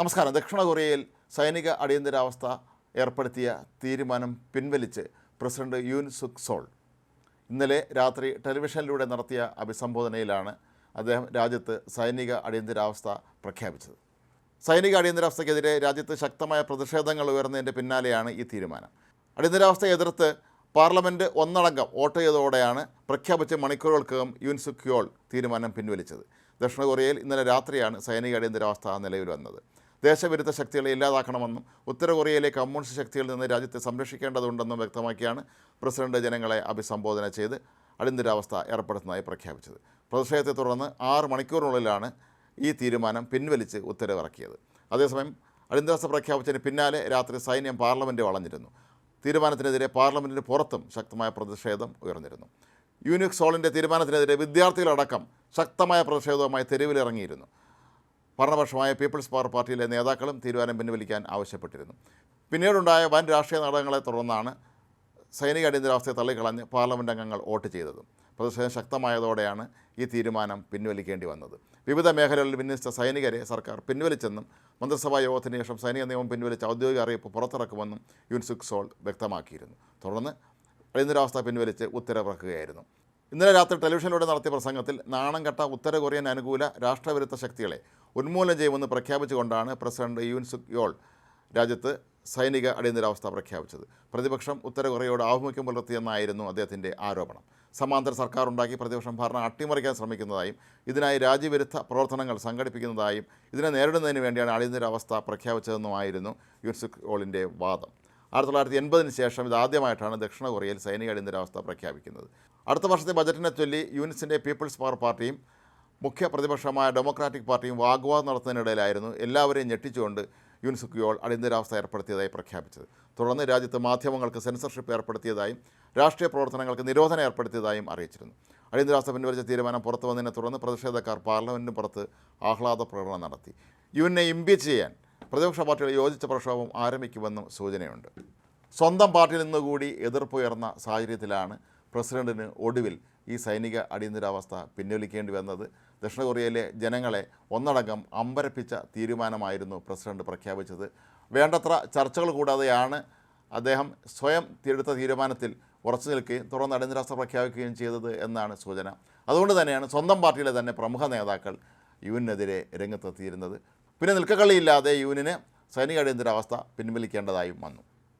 നമസ്കാരം. ദക്ഷിണ കൊറിയയിൽ സൈനിക അടിയന്തരാവസ്ഥ ഏർപ്പെടുത്തിയ തീരുമാനം പിൻവലിച്ച് പ്രസിഡന്റ് യൂൻ സുക് സോൾ ഇന്നലെ രാത്രി ടെലിവിഷനിലൂടെ നടത്തിയ അഭിസംബോധനയിലാണ് അദ്ദേഹം രാജ്യത്ത് സൈനിക അടിയന്തരാവസ്ഥ പ്രഖ്യാപിച്ചത്. സൈനിക അടിയന്തരാവസ്ഥയ്ക്കെതിരെ രാജ്യത്ത് ശക്തമായ പ്രതിഷേധങ്ങൾ ഉയർന്നതിന്റെ പിന്നാലെയാണ് ഈ തീരുമാനം. അടിയന്തരാവസ്ഥയെ എതിർത്ത് പാർലമെന്റ് ഒന്നടങ്കം വോട്ട് ചെയ്തതോടെയാണ് പ്രഖ്യാപിച്ച മണിക്കൂറുകൾക്കകം യുൻ സുക്യോൾ തീരുമാനം പിൻവലിച്ചത്. ദക്ഷിണ കൊറിയയിൽ ഇന്നലെ രാത്രിയാണ് സൈനിക അടിയന്തരാവസ്ഥ നിലവിൽ വന്നത്. ദേശവിരുദ്ധ ശക്തികളെ ഇല്ലാതാക്കണമെന്നും ഉത്തര കൊറിയയിലെ കമ്മ്യൂണിസ്റ്റ് ശക്തികളിൽ നിന്ന് രാജ്യത്തെ സംരക്ഷിക്കേണ്ടതുണ്ടെന്നും വ്യക്തമാക്കിയാണ് പ്രസിഡന്റ് ജനങ്ങളെ അഭിസംബോധന ചെയ്ത് അടിയന്തരാവസ്ഥ ഏർപ്പെടുത്തുന്നതായി പ്രഖ്യാപിച്ചത്. പ്രതിഷേധത്തെ തുടർന്ന് ആറ് മണിക്കൂറിനുള്ളിലാണ് ഈ തീരുമാനം പിൻവലിച്ച് ഉത്തരവിറക്കിയത്. അതേസമയം അടിയന്തരാവസ്ഥ പ്രഖ്യാപിച്ചതിന് പിന്നാലെ രാത്രി സൈന്യം പാർലമെന്റ് വളഞ്ഞിരുന്നു. തീരുമാനത്തിനെതിരെ പാർലമെന്റിന് പുറത്തും ശക്തമായ പ്രതിഷേധം ഉയർന്നിരുന്നു. യൂനിക് സോളിന്റെ തീരുമാനത്തിനെതിരെ വിദ്യാർത്ഥികളടക്കം ശക്തമായ പ്രതിഷേധവുമായി തെരുവിലിറങ്ങിയിരുന്നു. ഭരണപക്ഷമായ പീപ്പിൾസ് പവർ പാർട്ടിയിലെ നേതാക്കളും തീരുമാനം പിൻവലിക്കാൻ ആവശ്യപ്പെട്ടിരുന്നു. പിന്നീടുണ്ടായ വൻ രാഷ്ട്രീയ നാടകങ്ങളെ തുടർന്നാണ് സൈനിക അടിയന്തരാവസ്ഥയെ തള്ളിക്കളഞ്ഞ് പാർലമെന്റ് അംഗങ്ങൾ വോട്ട് ചെയ്തത്. പ്രതിഷേധം ശക്തമായതോടെയാണ് ഈ തീരുമാനം പിൻവലിക്കേണ്ടി വന്നത്. വിവിധ മേഖലകളിൽ വിന്യസിച്ച സൈനികരെ സർക്കാർ പിൻവലിച്ചെന്നും മന്ത്രിസഭാ യോഗത്തിന് ശേഷം സൈനിക നിയമം പിൻവലിച്ച ഔദ്യോഗിക അറിയിപ്പ് പുറത്തിറക്കുമെന്നും യുൻസുക് സോൾ വ്യക്തമാക്കിയിരുന്നു. തുടർന്ന് അടിയന്തരാവസ്ഥ പിൻവലിച്ച് ഉത്തരവിറക്കുകയായിരുന്നു. ഇന്നലെ രാത്രി ടെലിവിഷനിലൂടെ നടത്തിയ പ്രസംഗത്തിൽ നാണം കെട്ട ഉത്തര കൊറിയൻ അനുകൂല രാഷ്ട്രവിരുദ്ധ ശക്തികളെ ഉന്മൂലനം ചെയ്യുമെന്ന് പ്രഖ്യാപിച്ചുകൊണ്ടാണ് പ്രസിഡന്റ് യുൻ സുക് യോൾ രാജ്യത്ത് സൈനിക അടിയന്തരാവസ്ഥ പ്രഖ്യാപിച്ചത്. പ്രതിപക്ഷം ഉത്തര കൊറിയയോട് ആഭിമുഖ്യം പുലർത്തിയെന്നായിരുന്നു അദ്ദേഹത്തിന്റെ ആരോപണം. സമാന്തര സർക്കാർ ഉണ്ടാക്കി പ്രതിപക്ഷം ഭരണം അട്ടിമറിക്കാൻ ശ്രമിക്കുന്നതായും ഇതിനായി രാജ്യവിരുദ്ധ പ്രവർത്തനങ്ങൾ സംഘടിപ്പിക്കുന്നതായും ഇതിനെ നേരിടുന്നതിന് വേണ്ടിയാണ് അടിയന്തരാവസ്ഥ പ്രഖ്യാപിച്ചതെന്നുമായിരുന്നു യുൻസുക് യോളിന്റെ വാദം. ആയിരത്തി തൊള്ളായിരത്തി എൺപതിന് ശേഷം ഇതാദ്യമായിട്ടാണ് ദക്ഷിണ കൊറിയയിൽ സൈനിക അടിയന്തരാവസ്ഥ പ്രഖ്യാപിക്കുന്നത്. അടുത്ത വർഷത്തെ ബജറ്റിനെ ചൊല്ലി യൂണിസിന്റെ പീപ്പിൾസ് പവർ പാർട്ടിയും മുഖ്യ പ്രതിപക്ഷമായ ഡെമോക്രാറ്റിക് പാർട്ടിയും വാഗ്വാദം നടത്തുന്നതിനിടയിലായിരുന്നു എല്ലാവരെയും ഞെട്ടിച്ചുകൊണ്ട് യൂനിസുക്കിയോൾ അടിയന്തരാവസ്ഥ ഏർപ്പെടുത്തിയതായി പ്രഖ്യാപിച്ചത്. തുടർന്ന് രാജ്യത്ത് മാധ്യമങ്ങൾക്ക് സെൻസർഷിപ്പ് ഏർപ്പെടുത്തിയതായും രാഷ്ട്രീയ പ്രവർത്തനങ്ങൾക്ക് നിരോധനം ഏർപ്പെടുത്തിയതായും അറിയിച്ചിരുന്നു. അടിയന്തരാവസ്ഥ പിൻവലിച്ച തീരുമാനം പുറത്തു വന്നതിനെ തുടർന്ന് പ്രതിഷേധക്കാർ പാർലമെന്റിന് പുറത്ത് ആഹ്ലാദ പ്രകടനം നടത്തി. യുവിനെ ഇംപീച്ച് ചെയ്യാൻ പ്രതിപക്ഷ പാർട്ടികൾ യോജിച്ച പ്രക്ഷോഭം ആരംഭിക്കുമെന്നും സൂചനയുണ്ട്. സ്വന്തം പാർട്ടിയിൽ നിന്നുകൂടി എതിർപ്പ് എതിർപ്പുയർന്ന സാഹചര്യത്തിലാണ് പ്രസിഡന്റിന് ഒടുവിൽ ഈ സൈനിക അടിയന്തരാവസ്ഥ പിൻവലിക്കേണ്ടി വന്നത്. ദക്ഷിണ കൊറിയയിലെ ജനങ്ങളെ ഒന്നടങ്കം അമ്പരപ്പിച്ച തീരുമാനമായിരുന്നു പ്രസിഡന്റ് പ്രഖ്യാപിച്ചത്. വേണ്ടത്ര ചർച്ചകൾ കൂടാതെയാണ് അദ്ദേഹം സ്വയം എടുത്ത തീരുമാനത്തിൽ ഉറച്ചു നിൽക്കുകയും തുടർന്ന് അടിയന്തരാവസ്ഥ പ്രഖ്യാപിക്കുകയും ചെയ്തത് എന്നാണ് സൂചന. അതുകൊണ്ട് തന്നെയാണ് സ്വന്തം പാർട്ടിയിലെ തന്നെ പ്രമുഖ നേതാക്കൾ യുവിനെതിരെ രംഗത്തെത്തിയിരുന്നത്. പിന്നെ നിൽക്കക്കള്ളിയില്ലാതെ യുവിനെ സൈനിക അടിയന്തരാവസ്ഥ പിൻവലിക്കേണ്ടതായും വന്നു.